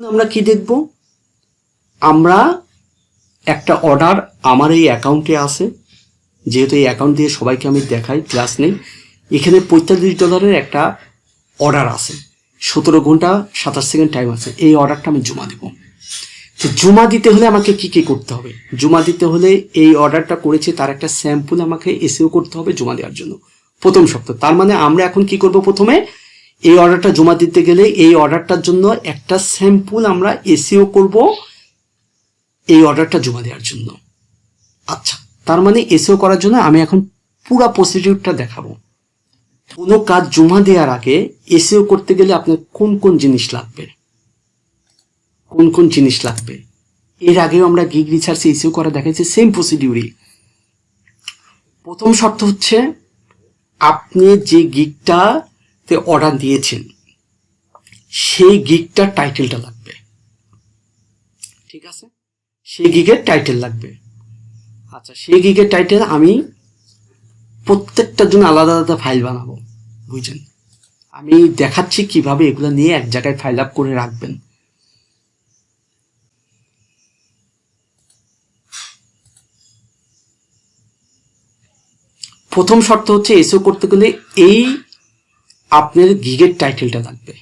আমরা কি দেখব? আমরা একটা অর্ডার আমার এই অ্যাকাউন্টে আছে। যেহেতু এই অ্যাকাউন্ট দিয়ে সবাইকে আমি দেখাই ক্লাস নেই। এখানে পঁয়তাল্লিশ ডলারের একটা অর্ডার আছে। সতেরো ঘণ্টা সাতাশ সেকেন্ড টাইম আছে। এই অর্ডারটা আমি জমা দেব। তো জমা দিতে হলে আমাকে কি কি করতে হবে? জমা দিতে হলে এই অর্ডারটা করেছে তার একটা স্যাম্পল আমাকে এসেও করতে হবে জমা দেওয়ার জন্য। প্রথম সপ্তাহ। তার মানে আমরা এখন কি করব প্রথমে? এই অর্ডারটা জমা দিতে গেলে এই অর্ডারটার জন্য একটা স্যাম্পল আমরা এসিও করব এই অর্ডারটা জমা দেওয়ার জন্য। আচ্ছা তার মানে এসিও করার জন্য আমি এখন পুরো প্রসিডিউরটা দেখাবো। কোনো কাজ জমা দেওয়ার আগে এসিও করতে গেলে আপনার কোন কোন জিনিস লাগবে? কোন কোন জিনিস লাগবে? এর আগেও আমরা গিগ রিসার্চে এসিও করা দেখাচ্ছি সেম প্রসিডিউরই প্রথম শর্ত হচ্ছে, আপনি যে গিগটাতে অর্ডার দিয়েছেন, সেই গিগটার টাইটেলটা লাগবে। ঠিক আছে? সেই গিগের টাইটেল লাগবে। আচ্ছা সেই গিগের টাইটেল আমি প্রত্যেকটার জন্য আলাদা আলাদা ফাইল বানাবো, বুঝছেন? আমি দেখাচ্ছি কীভাবে এগুলো নিয়ে এক জায়গায় ফাইল আপ করে রাখবেন। প্রথম শর্ত হচ্ছে এসও করতে গেলে এই আপনার গিগের টাইটেলটা লাগবে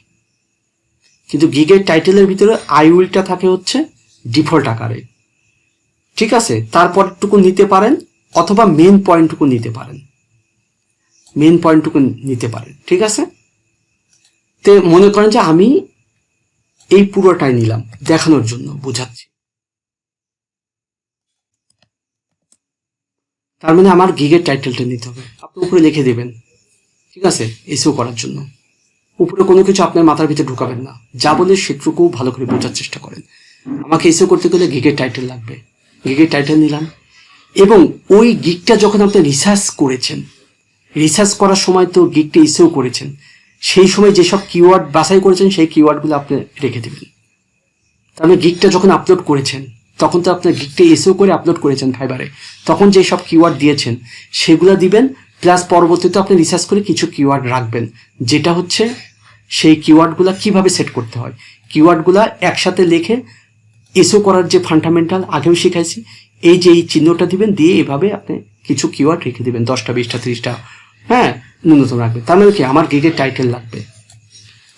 কিন্তু গিগের টাইটেলের ভিতরে আই উইলটা থাকে হচ্ছে ডিফল্ট আকারে। ঠিক আছে? তারপরটুকু নিতে পারেন অথবা মেন পয়েন্টটুকু নিতে পারেন। মেন পয়েন্টটুকু নিতে পারেন। ঠিক আছে? তে মনে করেন যে আমি এই পুরোটাই নিলাম দেখানোর জন্য, বোঝাচ্ছি। তার মানে আমার গিগের টাইটেলটা নিতে হবে। আপনি উপরে লিখে দেবেন। ঠিক আছে, এসিও করার জন্য। উপরে কোনো কিছু আপনার মাথার ভিতরে ঢুকাবেন না। যা বলে সেটুকু ভালো করে বোঝার চেষ্টা করেন। আমাকে এসিও করতে গেলে গিগের টাইটেল লাগবে। গিগের টাইটেল নিলাম। এবং ওই গিগটা যখন আপনি রিসার্চ করেছেন রিসার্চ করার সময় তো গিগটা ইসেও করেছেন, সেই সময় যেসব কিওয়ার্ড বাছাই করেছেন, সেই কিওয়ার্ডগুলো আপনি রেখে দেবেন। তাহলে গিগটা যখন আপলোড করেছেন, তখন তো আপনার গিগটা এসেও করে আপলোড করেছেন ফাইবারে তখন যে সব কিওয়ার্ড দিয়েছেন, সেগুলো দিবেন প্লাস পরবর্তীতে আপনি রিসার্চ করে কিছু কিওয়ার্ড রাখবেন। যেটা হচ্ছে সেই কিওয়ার্ডগুলো কীভাবে সেট করতে হয়। কিওয়ার্ডগুলো একসাথে লিখে এসও করার যে ফান্ডামেন্টাল আগেও শিখাইছি। এই যে এই চিহ্নটা দিবেন, দিয়ে এভাবে আপনি কিছু কিওয়ার্ড রেখে দিবেন, দশটা, বিশটা, ত্রিশটা। হ্যাঁ ন্যূনতম রাখবে তার মানে কি? আমার গিগের টাইটেল লাগবে।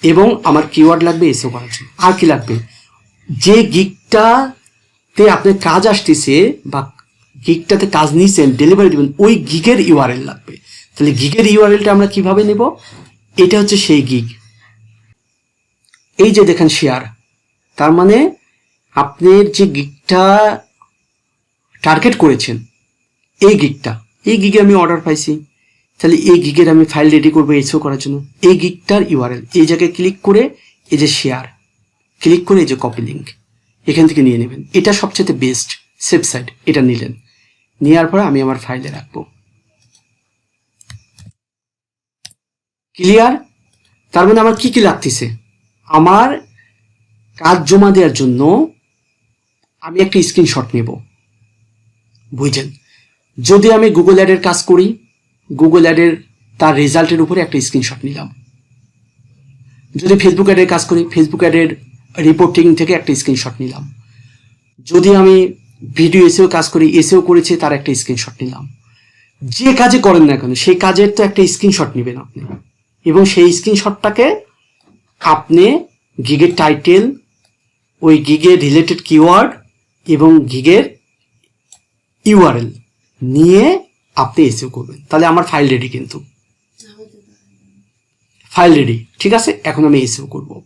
এবং আমার কিওয়ার্ড লাগবে এসও করার জন্য। আর কি লাগবে? যে গিগটাতে আপনার কাজ আসতেছে বা গিগটাতে কাজ নিছেন ডেলিভারি দিবেন, ওই গিগের ইউআরএল লাগবে। তাহলে গিগের ইউআরএলটা আমরা কীভাবে নেব? এটা হচ্ছে সেই গিগ এই যে দেখেন শেয়ার তার মানে আপনার যে গিগটা টার্গেট করেছেন, এই গিগটা এই গিগে আমি অর্ডার পাইছি। তাহলে এই গিগের আমি ফাইল রেডি করব এসও করার জন্য। এই গিগটার ইউআরএল এই জায়গায় ক্লিক করে এই যে শেয়ার ক্লিক করে এই যে কপি লিঙ্ক এখান থেকে নিয়ে নেবেন। এটা সবচেয়ে বেস্ট সেফ সাইড এটা নিলেন। নেওয়ার পরে আমি আমার ফাইলে রাখব। ক্লিয়ার তার মানে আমার কি কি লাগতেছে? আমার কাজ জমা দেওয়ার জন্য আমি একটা স্ক্রিনশট নেব। বুঝছেন যদি আমি গুগল অ্যাডের কাজ করি গুগল অ্যাডের তার রেজাল্টের উপরে একটা স্ক্রিনশট নিলাম। যদি ফেসবুক অ্যাডের কাজ করি ফেসবুক অ্যাডের রিপোর্টিং থেকে একটা স্ক্রিনশট নিলাম। যদি আমি ভিডিও এসেও কাজ করি, এসেও করেছে, তার একটা স্ক্রিনশট নিলাম। যে কাজে করেন না কেন, সেই কাজের তো একটা স্ক্রিনশট নেবেন আপনি। এবং সেই স্ক্রিনশটটাকে আপনি গিগের টাইটেল ওই গিগের রিলেটেড কিওয়ার্ড এবং গিগের ইউআরএল নিয়ে আপনি এসিও করবেন। তাহলে আমার ফাইল রেডি কিন্তু। ফাইল রেডি ঠিক আছে? এখন আমি এসিও করব।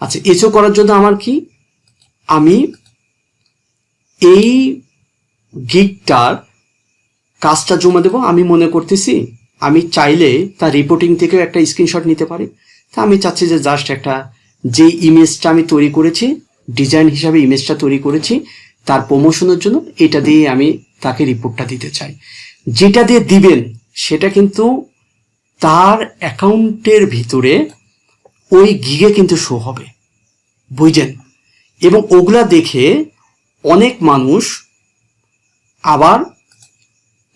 আচ্ছা এসিও করার জন্য আমার কি? আমি এই গিগটার কাজটা জমা দেবো, আমি মনে করতেছি আমি চাইলে তার রিপোর্টিং থেকেও একটা স্ক্রিনশট নিতে পারি। তা আমি চাচ্ছি যে জাস্ট একটা যে ইমেজটা আমি তৈরি করেছি ডিজাইন হিসাবে ইমেজটা তৈরি করেছি, তার প্রমোশনের জন্য এটা দিয়ে আমি তাকে রিপোর্টটা দিতে চাই। যেটা দিয়ে দিবেন, সেটা কিন্তু তার অ্যাকাউন্টের ভিতরে ওই গিগে কিন্তু শো হবে। বুঝছেন এবং ওগুলা দেখে অনেক মানুষ আবার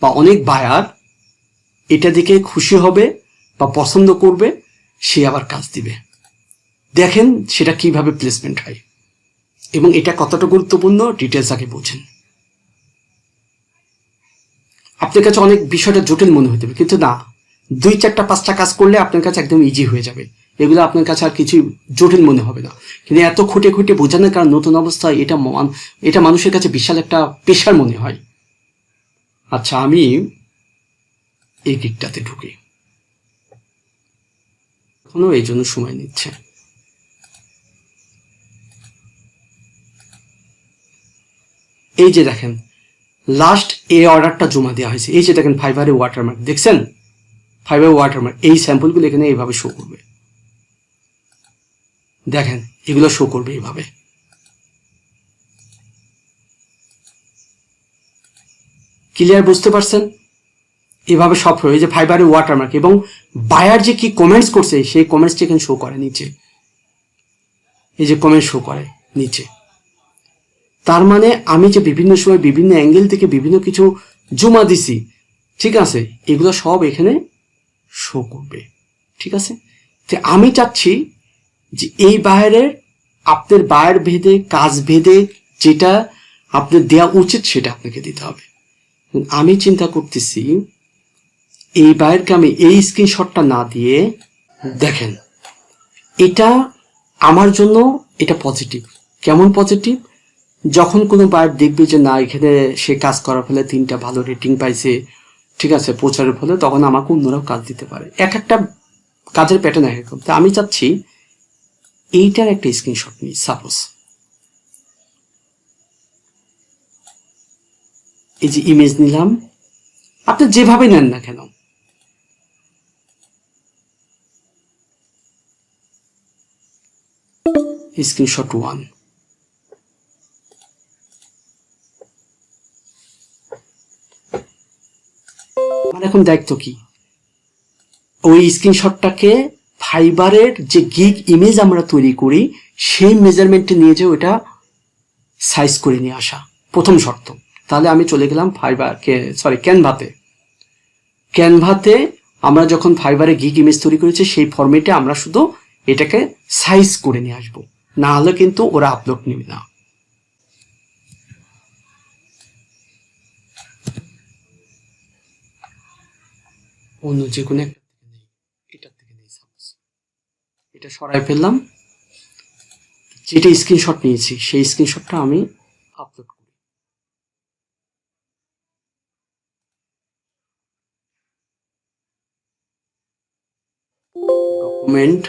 বা অনেক বায়ার এটা দেখে খুশি হবে বা পছন্দ করবে, সে আবার কাজ দিবে। দেখেন সেটা কীভাবে প্লেসমেন্ট হয়। এবং এটা কতটা গুরুত্বপূর্ণ ডিটেলস আগে বোঝেন। আপনার কাছে অনেক বিষয়টা জটিল মনে হতে পারে, কিন্তু না, দুই চারটা, পাঁচটা কাজ করলে আপনার কাছে একদম ইজি হয়ে যাবে। এগুলো আপনার কাছে আর কিছু জটিল মনে হবে না। কিন্তু এত খুঁটে খুঁটে বোঝানোর কারণ নতুন অবস্থায় এটা এটা মানুষের কাছে বিশাল একটা পেশার মনে হয়। আচ্ছা আমি এই গিকটাতে ঢুকি। এখনও এই জন্য সময় নিচ্ছে। এই যে দেখেন লাস্ট এই অর্ডারটা জমা দেওয়া হয়েছে। এই যে দেখেন ফাইবারে ওয়াটারমার্ক দেখছেন? ফাইবার ওয়াটারমার্ক এই স্যাম্পলগুলো এখানে এইভাবে শো করবে। দেখেন, এগুলো শো করবে এইভাবে। ক্লিয়ার বুঝতে পারছেন? এভাবে সব হয়ে যে ফাইবারে ওয়াটারমার্ক এবং বায়ার যে কি কমেন্টস করছে, সেই কমেন্টসটা এখানে শো করে নিচে। এই যে কমেন্ট শো করে নিচে। তার মানে আমি যে বিভিন্ন সময় বিভিন্ন অ্যাঙ্গেল থেকে বিভিন্ন কিছু জমা দিছি, ঠিক আছে? এগুলো সব এখানে শো করবে। ঠিক আছে? আমি চাচ্ছি যে এই বায়ারের আপনার বায়ের ভেদে, কাজ ভেদে যেটা আপনার দেওয়া উচিত সেটা আপনাকে দিতে হবে। আমি চিন্তা করতেছি, এই বায়ারকে আমি এই স্ক্রিনশটটা না দিয়ে দেখেন, এটা আমার জন্য এটা পজিটিভ কেমন পজিটিভ যখন কোনো বায়ার দেখবে যে না, এখানে সে কাজ করার ফলে তিনটা ভালো রেটিং পাইছে, ঠিক আছে, প্রচারের ফলে, তখন আমাকে অন্যরাও কাজ দিতে পারে। এক একটা কাজের প্যাটার্ন এক রকম। তা আমি চাচ্ছি এইটার একটা স্ক্রিনশট নিই সাপোজ এই যে ইমেজ নিলাম। আপনি যেভাবে নেন না কেন? স্ক্রিনশট ওয়ান এখন দায়িত্ব কি? ওই স্ক্রিনশটটাকে ফাইবারের যে গিগ ইমেজ আমরা তৈরি করি, সেই মেজারমেন্টে নিয়ে যে ওটা সাইজ করে নিয়ে আসা। প্রথম শর্ত। তাহলে আমি চলে গেলাম ফাইবার সরি ক্যানভাতে ক্যানভাতে আমরা যখন ফাইবারে গিগ ইমেজ তৈরি করেছি, সেই ফরম্যাটে আমরা শুধু এটাকে সাইজ করে নিয়ে আসব। না হলে কিন্তু ওরা আপলোড নেবে না। অন্য যে কোনো একটা থেকে নেই এটার থেকে নেই সাপোজ এটা সরাই ফেললাম। যেটা স্ক্রিনশট নিয়েছি, সেই স্ক্রিনশটটা আমি আপলোড করি। ডকুমেন্ট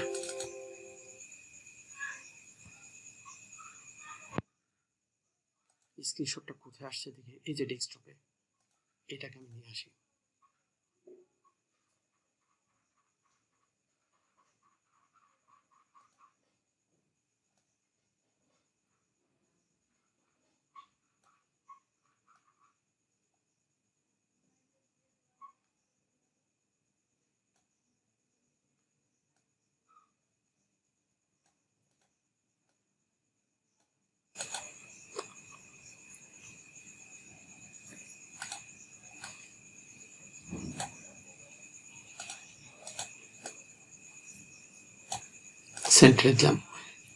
স্ক্রিনশটটা কোথায় আসছে দেখি, এই যে ডেস্কটপে এটাকে আমি নিয়ে আসি। সেন্টারে দিলাম।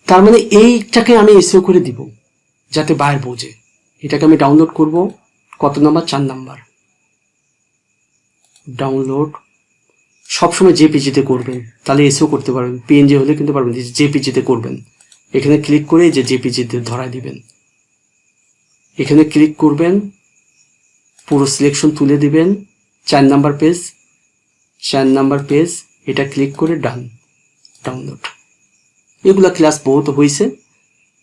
তার মানে এইটাকে আমি এসিও করে দিব, যাতে বাইরে বোঝে। এটাকে আমি ডাউনলোড করব, কত নাম্বার চার নাম্বার ডাউনলোড সবসময় জেপিজিতে করবেন, তাহলে এসিও করতে পারবেন। পিএনজি হলে কিন্তু পারবেন জেপিজিতে করবেন। এখানে ক্লিক করে যে জেপিজিতে ধরায় দিবেন। এখানে ক্লিক করবেন, পুরো সিলেকশন তুলে দিবেন, চার নাম্বার পেজ চার নাম্বার পেজ এটা ক্লিক করে ডান ডাউনলোড এগুলা ক্লাস বহুত হয়েছে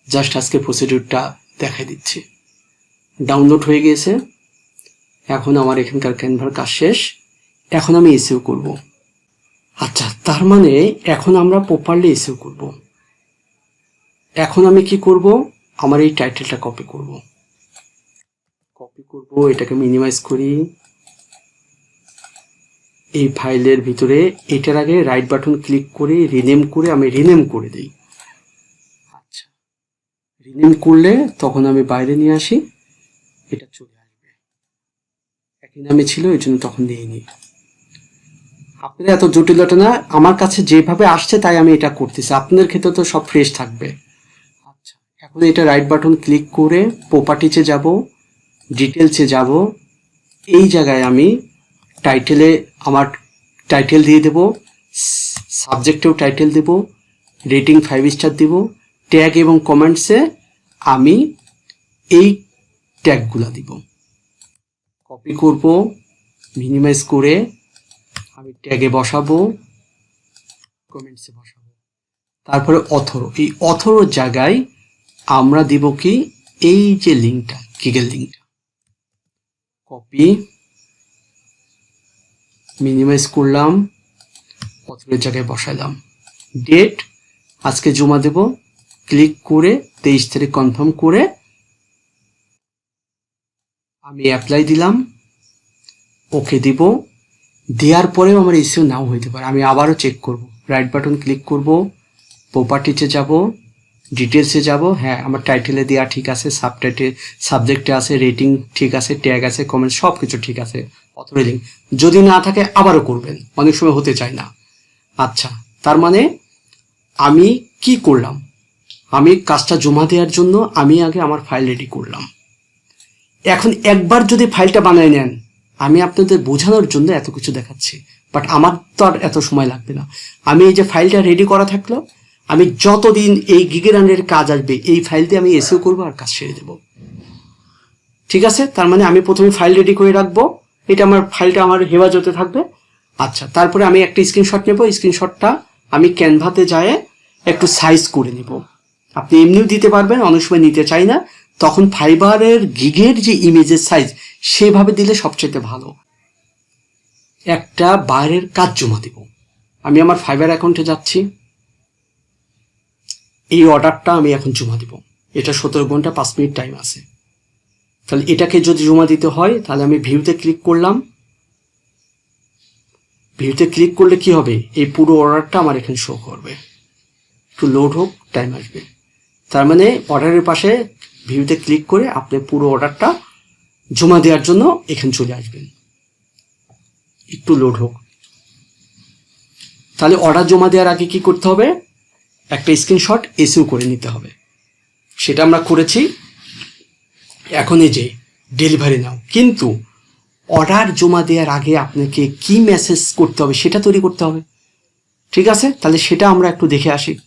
জাস্ট আজকে প্রসিডিউরটা দেখাই দিচ্ছি। ডাউনলোড হয়ে গিয়েছে। এখন আমার এখানকার ক্যানভার কাজ শেষ। এখন আমি এসিও করব। আচ্ছা তার মানে এখন আমরা প্রপারলি এসিও করব। এখন আমি কি করব? আমার এই টাইটেলটা কপি করব। কপি করব, এটাকে মিনিমাইজ করি। এই ফাইলের ভিতরে এটার আগে রাইট বাটন ক্লিক করে রিনেম করে আমি রিনেম করে দিই। আচ্ছা। রিনেম করলে তখন আমি বাইরে নিয়ে আসি এটা চলে আসবে। একই নামে ছিল এই জন্য তখন নিয়ে নিই। আপনার এত জটিলতা না আমার কাছে যেভাবে আসছে তাই আমি এটা করতেছি। আপনাদের ক্ষেত্রে তো সব ফ্রেশ থাকবে। আচ্ছা। এখন এটা রাইট বাটন ক্লিক করে প্রপার্টিতে যাব ডিটেলসে যাব এই জায়গায় আমি টাইটেলে আমার টাইটেল দিয়ে দেব সাবজেক্টেও টাইটেল দেব রেটিং ফাইভ স্টার দেব ট্যাগ এবং কমেন্টসে আমি এই ট্যাগগুলো দিব। কপি করব মিনিমাইজ করে আমি ট্যাগে বসাবো কমেন্টসে বসাবো। তারপরে অথর এই অথর জায়গায় আমরা দিব কি? এই যে লিঙ্কটা কিগেল লিঙ্কটা কপি মিনিমাইজ করলাম অথরের জায়গায় বসালাম ডেট আজকে জমা দেব ক্লিক করে তেইশ তারিখ কনফার্ম করে আমি অ্যাপ্লাই দিলাম ওকে দিব। দেওয়ার পরেও আমার ইস্যু নাও হইতে পারে, আমি আবারও চেক করব। রাইট বাটন ক্লিক করব প্রপার্টিতে যাব। ডিটেলসে যাব। হ্যাঁ আমার টাইটেলে দেওয়া ঠিক আছে সাবটাইটেল সাবজেক্টে আছে রেটিং ঠিক আছে ট্যাগ আছে কমেন্ট সব কিছু ঠিক আছে অথরে যদি না থাকে, আবারও করবেন। অনেক সময় হতে চায় না। আচ্ছা তার মানে আমি কি করলাম? আমি কাজটা জমা দেওয়ার জন্য আমি আগে আমার ফাইল রেডি করলাম। এখন একবার যদি ফাইলটা বানায় নেন, আমি আপনাদের বোঝানোর জন্য এত কিছু দেখাচ্ছি বাট আমার তো আর এত সময় লাগবে না। আমি এই যে ফাইলটা রেডি করা থাকল আমি যতদিন এই গিগের কাজ আসবে, এই ফাইল দিয়ে আমি এসিও করব আর কাজ সেরে দেবো। ঠিক আছে? তার মানে আমি প্রথমে ফাইল রেডি করে রাখব। এটা আমার ফাইলটা আমার হেফাজতে থাকবে। আচ্ছা তারপরে আমি একটা স্ক্রিনশট নেব। স্ক্রিনশটটা আমি ক্যানভাতে যায় একটু সাইজ করে নেব। আপনি এমনিও দিতে পারবেন, অনেক সময় নিতে চাই না। তখন ফাইবারের গিগের যে ইমেজের সাইজ সেভাবে দিলে সবচেয়ে ভালো। একটা বাইরের কাজ জমা দেব। আমি আমার ফাইবার অ্যাকাউন্টে যাচ্ছি। এই অর্ডারটা আমি এখন জমা দেব। এটা সতেরো ঘণ্টা পাঁচ মিনিট টাইম আছে। তাহলে এটাকে যদি জমা দিতে হয়, তাহলে আমি ভিউতে ক্লিক করলাম। ভিউতে ক্লিক করলে কি হবে? এই পুরো অর্ডারটা আমার এখানে শো করবে। একটু লোড হোক টাইম আসবে। তার মানে অর্ডারের পাশে ভিউতে ক্লিক করে আপনি পুরো অর্ডারটা জমা দেওয়ার জন্য এখানে চলে আসবেন। একটু লোড হোক। তাহলে অর্ডার জমা দেওয়ার আগে কি করতে হবে? একটা স্ক্রিনশট এসিও করে নিতে হবে। সেটা আমরা করেছি। এখন এই যে ডেলিভারি নাও। কিন্তু অর্ডার জমা দেওয়ার আগে আপনাকে কি মেসেজ করতে হবে সেটা তৈরি করতে হবে। ঠিক আছে? তাহলে সেটা আমরা একটু দেখে আসি।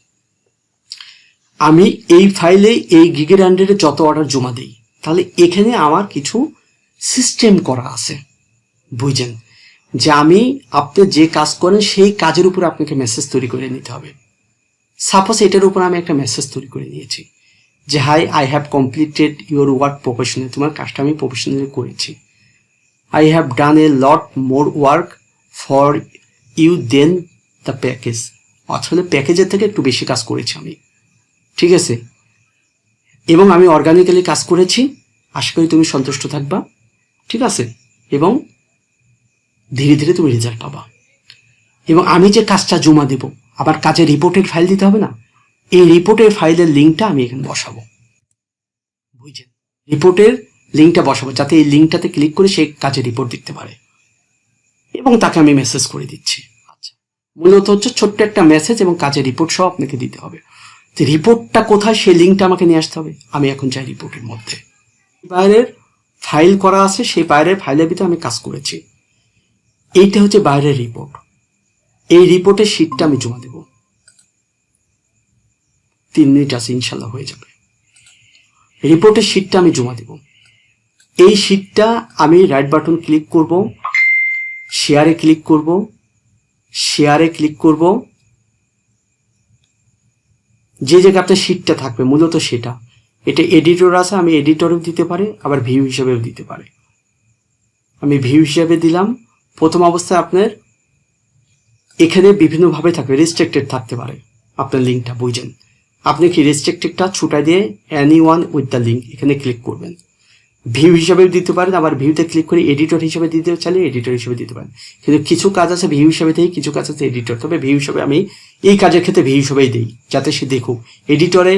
আমি এই ফাইলে এই গিগের আন্ডারে যত অর্ডার জমা দিই, তাহলে এখানে আমার কিছু সিস্টেম করা আছে। বুঝছেন? যে আমি আপনি যে কাজ করেন, সেই কাজের উপর আপনাকে মেসেজ তৈরি করে নিতে হবে। সাপোজ এটার উপর আমি একটা মেসেজ তৈরি করে নিয়েছি যে hi I have completed your work professional তোমার কাজটা আমি প্রফেশনালি করেছি। I have done a lot more work for you then the package আসলে প্যাকেজের থেকে একটু বেশি কাজ করেছি আমি। ঠিক আছে? এবং আমি অর্গানিক্যালি কাজ করেছি। আশা করি তুমি সন্তুষ্ট থাকবা। ঠিক আছে? এবং ধীরে ধীরে তুমি রেজাল্ট পাবা। এবং আমি যে কাজটা জমা দেব আবার কাজে রিপোর্টের ফাইল দিতে হবে না? এই রিপোর্টের ফাইলের লিঙ্কটা আমি এখানে বসাবো। বুঝছেন? রিপোর্টের লিঙ্কটা বসাবো, যাতে এই লিঙ্কটাতে ক্লিক করে সে কাজে রিপোর্ট দেখতে পারে। এবং তাকে আমি মেসেজ করে দিচ্ছি। আচ্ছা মূলত হচ্ছে ছোট্ট একটা মেসেজ এবং কাজের রিপোর্ট সব আপনাকে দিতে হবে। তো রিপোর্টটা কোথায় সেই লিঙ্কটা আমাকে নিয়ে আসতে হবে? আমি এখন চাই রিপোর্টের মধ্যে। বাইরের ফাইল করা আছে, সেই বাইরের ফাইলের ভিতরে আমি কাজ করেছি। এইটা হচ্ছে বাইরের রিপোর্ট এই রিপোর্টের শিটটা আমি জমা দেব। তিন মিনিট আছে, ইনশাল্লাহ হয়ে যাবে। রিপোর্টের শিটটা আমি জমা দেব। এই শিটটা আমি রাইট বাটন ক্লিক করব শেয়ারে ক্লিক করব শেয়ারে ক্লিক করব। যে জায়গায় আপনার শিটটা থাকবে, মূলত সেটা। এটা এডিটর আছে, আমি এডিটরেও দিতে পারি, আবার ভিউ হিসেবেও দিতে পারি। আমি ভিউ হিসেবে দিলাম, প্রথম অবস্থায় আপনার এখানে বিভিন্নভাবে থাকবে রেস্ট্রিক্টেড থাকতে পারে। আপনার লিঙ্কটা বুঝেন। আপনি কি রেস্ট্রিক্টেডটা ছুটা দিয়ে anyone with the link এখানে ক্লিক করবেন। ভিউ হিসাবে দিতে পারেন, আবার ভিউতে ক্লিক করে এডিটর হিসেবে দিতে চাইলে এডিটর হিসেবে দিতে পারেন। কিন্তু কিছু কাজ আছে ভিউ হিসাবে দিই, কিছু কাজ আছে এডিটর তবে ভিউ হিসাবে আমি এই কাজের ক্ষেত্রে ভিউ হিসাবেই দিই, যাতে সে দেখুক। এডিটরে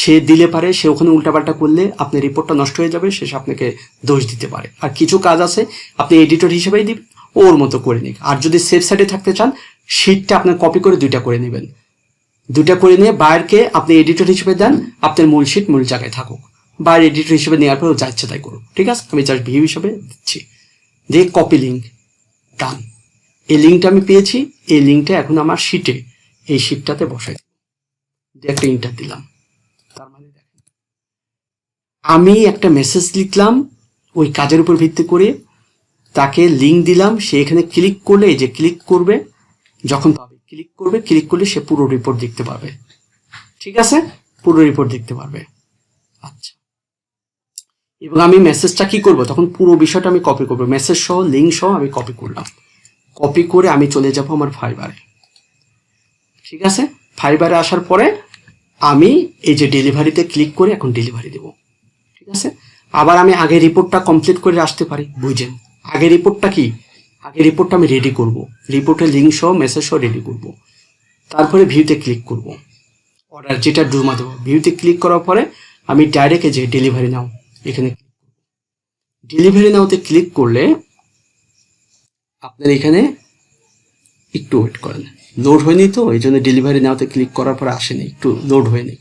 সে দিলে পারে, সে ওখানে উল্টাপাল্টা করলে আপনার রিপোর্টটা নষ্ট হয়ে যাবে সে আপনাকে দোষ দিতে পারে। আর কিছু কাজ আছে, আপনি এডিটর হিসেবেই দিবেন, ওর মতো করে নিক আর যদি সেফ সাইডে থাকতে চান শিটটা আপনার কপি করে দুইটা করে নেবেন। দুইটা করে নিয়ে বায়ারকে আপনি এডিটর হিসেবে দেন, আপনার মূল শিট মূল জায়গায় থাকুক। বায়ার এডিটর হিসেবে নেওয়ার পর যা ইচ্ছে তাই করুক। ঠিক আছে? আমি জাস্ট ভিউ হিসেবে দিচ্ছি। দিয়ে কপি লিঙ্ক ডান এই লিঙ্কটা আমি পেয়েছি, এই লিঙ্কটা এখন আমার শিটে এই শিটটাতে বসাই। দিয়ে একটা ইন্টার দিলাম। তার মানে আমি একটা মেসেজ লিখলাম, ওই কাজের উপর ভিত্তি করে তাকে লিঙ্ক দিলাম, সে এখানে ক্লিক করলে, এই যে ক্লিক করবে যখন পাবে ক্লিক করবে ক্লিক করলে সে পুরো রিপোর্ট দেখতে পাবে ঠিক আছে? পুরো রিপোর্ট দেখতে পারবে। আচ্ছা। এবং আমি মেসেজটা কি করব? তখন পুরো বিষয়টা আমি কপি করব। মেসেজ সহ লিঙ্ক সহ আমি কপি করলাম। কপি করে আমি চলে যাব আমার ফাইবারে। ঠিক আছে? ফাইবারে আসার পরে আমি এই যে ডেলিভারিতে ক্লিক করে এখন ডেলিভারি দেব। ঠিক আছে? আবার আমি আগে রিপোর্টটা কমপ্লিট করে আসতে পারি বুঝেন আগে রিপোর্টটা কি? আগে রিপোর্টটা আমি রেডি করব। রিপোর্টের লিঙ্ক সহ মেসেজ সহ রেডি করব। তারপরে ভিউতে ক্লিক করব। অর্ডার যেটা জমা দেবো ভিউতে ক্লিক করার পরে আমি ডাইরেক্ট যে ডেলিভারি নাও এখানে ডেলিভারি নাওতে ক্লিক করলে আপনার এখানে একটু ওয়েট করেন। লোড হয়নি তো এই জন্য ডেলিভারি নাওতে ক্লিক করার পরে আসেনি। একটু লোড হয়নি।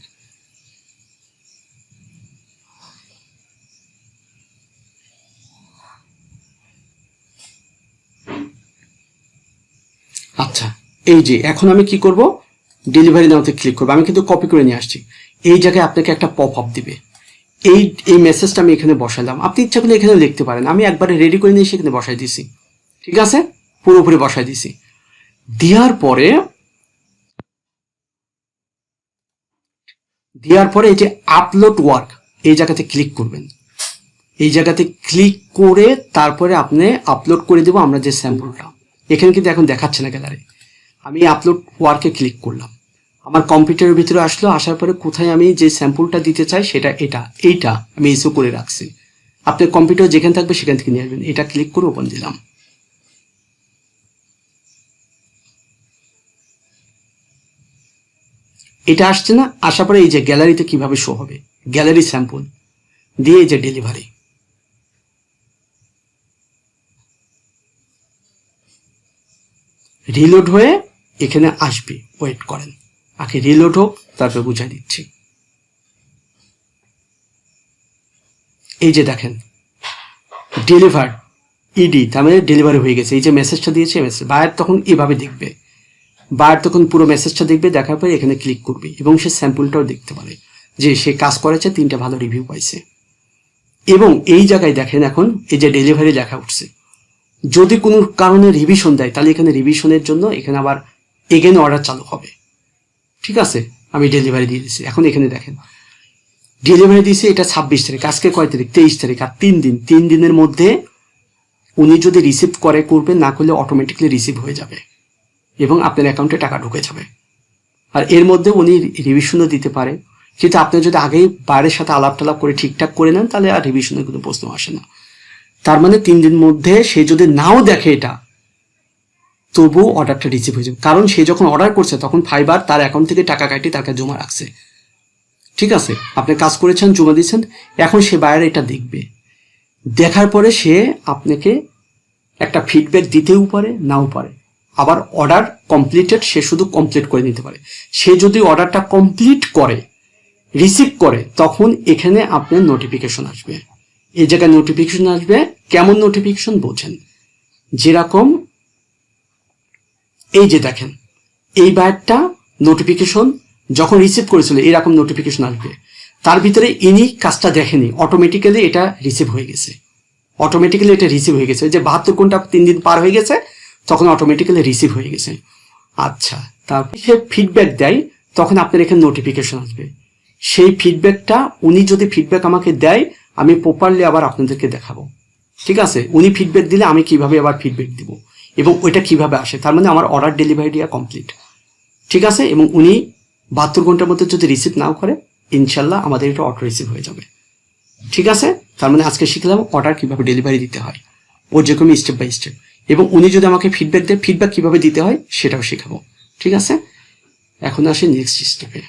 আচ্ছা এই যে, এখন আমি কি করব? ডেলিভারি নাওতে ক্লিক করব। আমি কিন্তু কপি করে নিয়ে আসছি। এই জায়গায় আপনাকে একটা পপ আপ দিবে। এই এই মেসেজটা আমি এখানে বসালাম আপনি ইচ্ছা করলে এখানে লিখতে পারেন। আমি একবারে রেডি করে নিয়ে সেখানে বসাই দিছি। ঠিক আছে? পুরোপুরি বসাই দিছি। দেওয়ার পরে দেওয়ার পরে এই যে আপলোড ওয়ার্ক এই জায়গাতে ক্লিক করবেন। এই জায়গাতে ক্লিক করে তারপরে আপনি আপলোড করে দেবো আমরা যে স্যাম্পলটা এখানে কিন্তু এখন দেখাচ্ছে না গ্যালারি আমি আপলোড ওয়ার্কে ক্লিক করলাম। আমার কম্পিউটারের ভিতরে আসলো, আসার পরে কোথায় আমি যে স্যাম্পলটা দিতে চাই সেটা এটা, এইটা আমি ইস্যু করে রাখছি। আপনার কম্পিউটার যেখানে থাকবে সেখান থেকে নিয়ে আসবেন। এটা ক্লিক করে ওপেন দিলাম। এটা আসছে না, আসার পরে এই যে গ্যালারিতে কীভাবে শো হবে? গ্যালারি স্যাম্পল দিয়ে যে ডেলিভারি রিলোড হয়ে এখানে আসবে। ওয়েট করেন। আগে রিলোড হোক, তারপর বুঝাই দিচ্ছি। এই যে দেখেন ডেলিভার ইডি তার মানে ডেলিভারি হয়ে গেছে। এই যে মেসেজটা দিয়েছে মেসেজ বায়ার তখন এভাবে দেখবে। বায়ার তখন পুরো মেসেজটা দেখবে, দেখার পরে এখানে ক্লিক করবে এবং সে স্যাম্পলটাও দেখতে পারে যে সে কাজ করেছে, তিনটা ভালো রিভিউ পাইছে। এবং এই জায়গায় দেখেন এখন, এই যে ডেলিভারি লেখা উঠছে। যদি কোনো কারণে রিভিশন দেয়, তাহলে এখানে রিভিশনের জন্য এখানে আবার এগেন অর্ডার চালু হবে। ঠিক আছে? আমি ডেলিভারি দিয়ে দিচ্ছি এখন এখানে দেখেন। ডেলিভারি দিয়েছি এটা ছাব্বিশ তারিখ, আজকে কয় তারিখ? তেইশ তারিখ। আর তিন দিন, তিন দিনের মধ্যে উনি যদি রিসিভ করে, করবে, না করলে অটোমেটিকলি রিসিভ হয়ে যাবে। এবং আপনার অ্যাকাউন্টে টাকা ঢুকে যাবে। আর এর মধ্যে উনি রিভিশনও দিতে পারে। কিন্তু আপনি যদি আগেই বাইরের সাথে আলাপ টালাপ করে ঠিকঠাক করে নেন, তাহলে আর রিভিশনের কোনো প্রশ্ন আসে না। তার মানে তিন দিন মধ্যে সে যদি নাও দেখে এটা তবু অর্ডারটা রিসিভ হয়ে যাবে। কারণ সে যখন অর্ডার করছে, তখন ফাইবার তার অ্যাকাউন্ট থেকে টাকা কাটিয়ে তার কাছে জমা রাখছে। ঠিক আছে? আপনি কাজ করেছেন, জমা দিয়েছেন, এখন সে বাইরে এটা দেখবে। দেখার পরে সে আপনাকে একটা ফিডব্যাক দিতেও পারে, নাও পারে। আবার অর্ডার কমপ্লিটেড সে শুধু কমপ্লিট করে নিতে পারে। সে যদি অর্ডারটা কমপ্লিট করে রিসিভ করে, তখন এখানে আপনার নোটিফিকেশন আসবে। এই জায়গায় নোটিফিকেশন আসবে। কেমন নোটিফিকেশন বোঝেন যেরকম, এই যে দেখেন, এই বায়ারটা নোটিফিকেশন যখন রিসিভ করেছিল, এরকম নোটিফিকেশন আসবে। তার ভিতরে ইনি কাজটা দেখেনি অটোমেটিক্যালি এটা রিসিভ হয়ে গেছে। অটোমেটিক্যালি এটা রিসিভ হয়ে গেছে। যে বাহাত্তর ঘণ্টা তিন দিন পার হয়ে গেছে, তখন অটোমেটিক্যালি রিসিভ হয়ে গেছে। আচ্ছা তারপর সে ফিডব্যাক দেয়, তখন আপনার এখানে নোটিফিকেশন আসবে। সেই ফিডব্যাকটা উনি যদি ফিডব্যাক আমাকে দেয় আমি প্রপারলি আবার আপনাদেরকে দেখাবো। ঠিক আছে? উনি ফিডব্যাক দিলে আমি কীভাবে আবার ফিডব্যাক দিব এবং ওইটা কীভাবে আসে? তার মানে আমার অর্ডার ডেলিভারি দেওয়া কমপ্লিট ঠিক আছে? এবং উনি বাহাত্তর ঘণ্টার মধ্যে যদি রিসিভ নাও করে, ইনশাল্লাহ আমাদের এটা অটো রিসিভ হয়ে যাবে। ঠিক আছে? তার মানে আজকে শিখলাম অর্ডার কীভাবে ডেলিভারি দিতে হয়। ও যেরকম স্টেপ বাই স্টেপ এবং উনি যদি আমাকে ফিডব্যাক দেয় ফিডব্যাক কীভাবে দিতে হয়, সেটাও শেখাবো। ঠিক আছে? এখন আসে নেক্সট স্টেপে